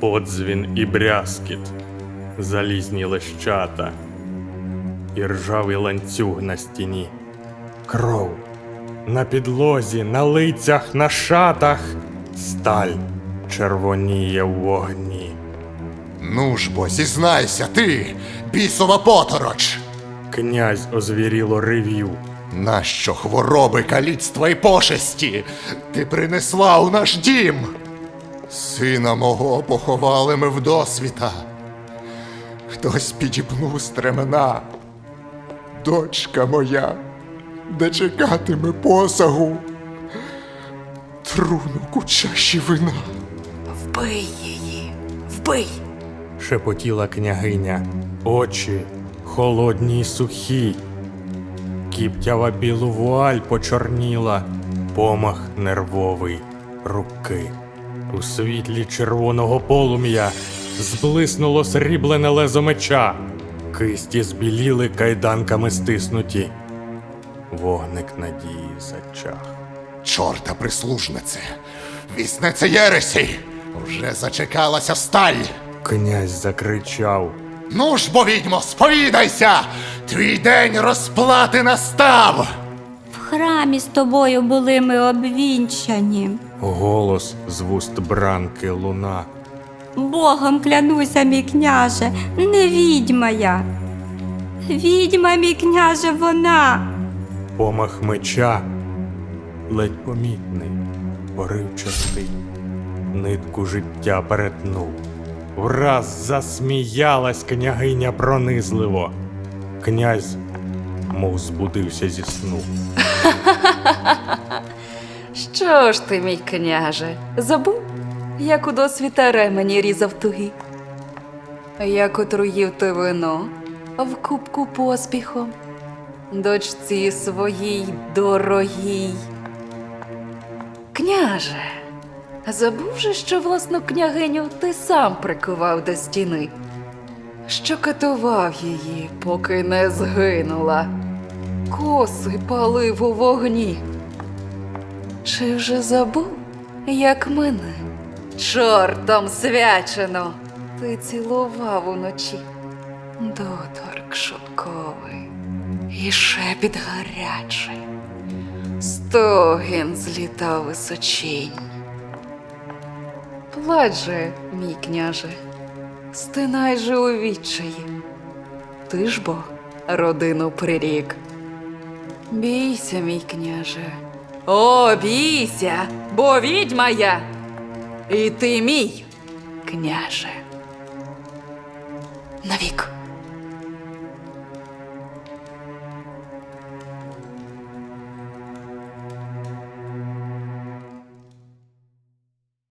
подзвін і брязкіт, залізні лещата, і ржавий ланцюг на стіні, кров на підлозі, на лицях, на шатах, сталь червоніє в вогні. Ну ж бо, зізнайся, ти, бісова потороч! Князь озвіріло ревів. Нащо хвороби, каліцтва і пошесті ти принесла у наш дім? Сина мого поховали ми вдосвіта. Хтось підіпнув стремена. Дочка моя, де чекатиме посагу. Трунок у чаші вина. Вбий її, вбий. шепотіла княгиня, очі холодні й сухі. Кіптява білу вуаль почорніла, помах нервовий руки. У світлі червоного полум'я зблиснуло сріблене лезо меча, кисті збіліли кайданками стиснуті. Вогник надії зачах. Чорта прислужнице, віснице Єресі, вже зачекалася сталь. Князь закричав. Ну ж, бо відьмо, сповідайся! Твій день розплати настав! В храмі з тобою були ми обвінчані. Голос з вуст бранки луна. Богом клянуся, мій княже, не відьма я. Відьма, мій княже, вона. Помах меча ледь помітний, поривчастий, нитку життя перетнув. Враз засміялась княгиня пронизливо. Князь, мов збудився зі сну. Що ж ти, мій княже, забув, як у досвіта ремені різав туги? Як отруїв ти вино в кубку поспіхом, дочці своїй дорогій. Княже, забув же, що власну княгиню ти сам прикував до стіни, що катував її, поки не згинула, коси палив у вогні. Чи вже забув, як мене, чортом свячено, ти цілував уночі, доторк шутковий і шепіт гарячий, стогін злітав височінь. Плач же, мій княже, стинай же у відчаї, ти ж бо родину прирік. Бійся, мій княже. О, бійся, бо відьма я. І ти мій, княже. Навік.